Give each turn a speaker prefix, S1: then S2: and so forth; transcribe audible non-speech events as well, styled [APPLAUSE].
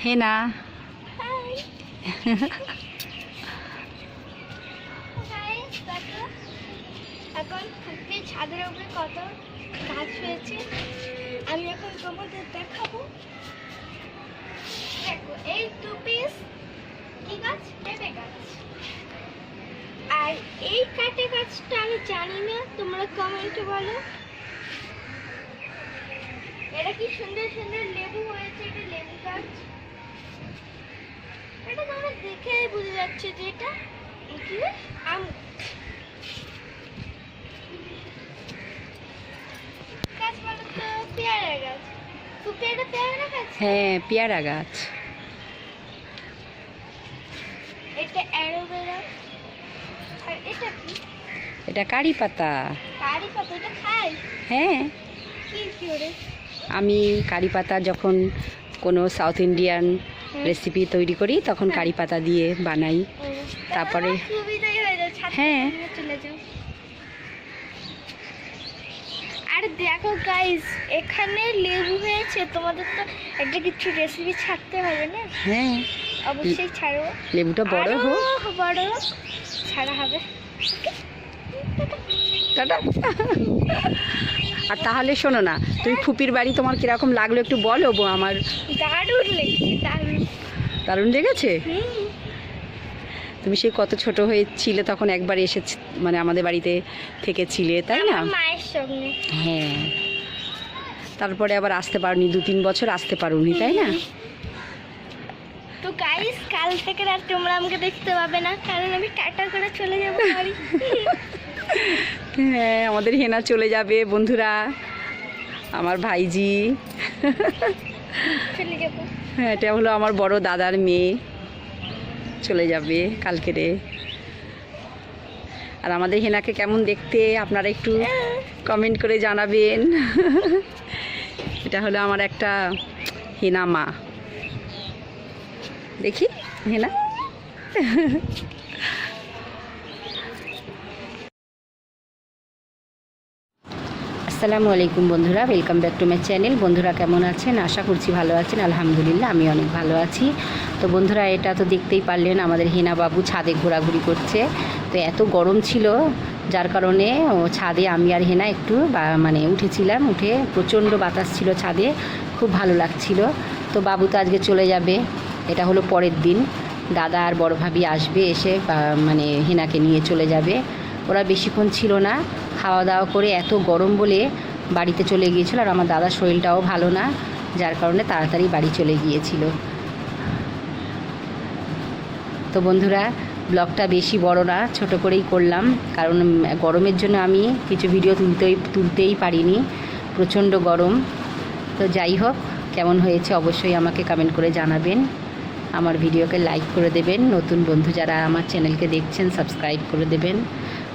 S1: হেনা
S2: এখন ছাদের উপরে কত গাছ হয়েছে আমি এখন তোমাদের দেখাবো দেখো এই দু পিস কি গাছ পেঁপে গাছ আর এই কাটে গাছটা আমি জানি না তোমরা কমেন্টে বলো এটা কি সুন্দর সুন্দর লেবু হয়েছে এটা লেবু গাছ এটা দেখে বুঝে যাচ্ছে যে এটা কি আম। গাছ বলো তো পেয়ারা গাছ। পেয়ারা পেয়ারা গাছ?
S1: হ্যাঁ পেয়ারা গাছ।
S2: এটা অ্যালোভেরা। আর এটা কি?
S1: এটা কারি পাতা।
S2: কারি পাতা এটা খাই?
S1: হ্যাঁ।
S2: কি
S1: আমি কারি পাতা যখন কোনো সাউথ ইন্ডিয়ান রেসিপি তৈরি করি তখন কারি পাতা দিয়ে বানাই। তারপরে-
S2: সুবিধাই হয়ে
S1: হ্যাঁ।
S2: আর দেখো গাইস এখানে লেবু হয়েছে তোমাদের তো একটা কিছু রেসিপি ছাড়তে হবে না?
S1: হ্যাঁ।
S2: অবশ্যই ছাড়বো
S1: লেবুটা বড় হোক।
S2: বড় হোক ছাড়া হবে।
S1: টাটা। [LAUGHS] আর তাহলে শোনো না তুমি ফুপির বাড়ি তোমার কীরকম লাগল একটু বলো বো আমার।
S2: দারুণ লেগেছে দারুণ।
S1: দারুণ লেগেছে? তুমি সেই কত ছোট হয়েছিলে তখন একবার এসে মানে আমাদের বাড়িতে থেকেছিলে তাই না?
S2: মায়ের সঙ্গে।
S1: হ্যাঁ। তারপরে আবার আসতে পারোনি দু তিন বছর আসতে পারোনি তাই না?
S2: তো গাইস কাল থেকে আর তোমরা আমাকে দেখতে পাবে না কারণ আমি টাটা করে চলে যাব বাড়ি।
S1: হ্যাঁ আমাদের হেনা চলে যাবে বন্ধুরা। আমার ভাইজি। হ্যাঁ এটা হলো আমার বড় দাদার মেয়ে। চলে যাবে কালকেরে আর আমাদের হেনাকে কেমন দেখতে আপনারা একটু কমেন্ট করে জানাবেন। এটা হলো আমার একটা হেনা মা। দেখি হেনা? আসসালামু আলাইকুম বন্ধুরা welcome back to my channel বন্ধুরা কেমন আছেন? আশা করছি ভালো আছেন। আলহামদুলিল্লাহ, আমি অনেক ভালো আছি। তো বন্ধুরা, এটা তো দেখতেই পারলেন, আমাদের বাবু ছাদে ঘোরাঘুরি করছে। তো এত গরম ছিল, যার কারণে ও ছাদে আমি আর হেনা একটু মানে উঠেছিলাম, উঠে প্রচণ্ড বাতাস ছিল ছাদে, খুব ভালো লাগছিল। তো বাবু তো আজকে চলে যাবে, এটা হলো পরের দিন। দাদা আর বড় ভাবি আসবে, এসে মানে হেনাকে নিয়ে চলে যাবে। ওরা বেশিক্ষণ ছিল না। খাওয়া দাওয়া করে এত গরম বলে বাড়িতে চলে গিয়েছিল আর আমার দাদার শরীরটাও ভালো না, যার কারণে তাড়াতাড়ি বাড়ি চলে গিয়েছিল। তো বন্ধুরা, ব্লগটা বেশি বড় না, ছোট করেই করলাম। কারণ গরমের জন্য আমি কিছু ভিডিও তুলতেই তুলতেই পারিনি। প্রচণ্ড গরম। তো যাই হোক, কেমন হয়েছে অবশ্যই আমাকে কমেন্ট করে জানাবেন। আমার ভিডিওকে লাইক করে দেবেন। নতুন বন্ধু যারা আমার চ্যানেলকে দেখছেন সাবস্ক্রাইব করে দেবেন।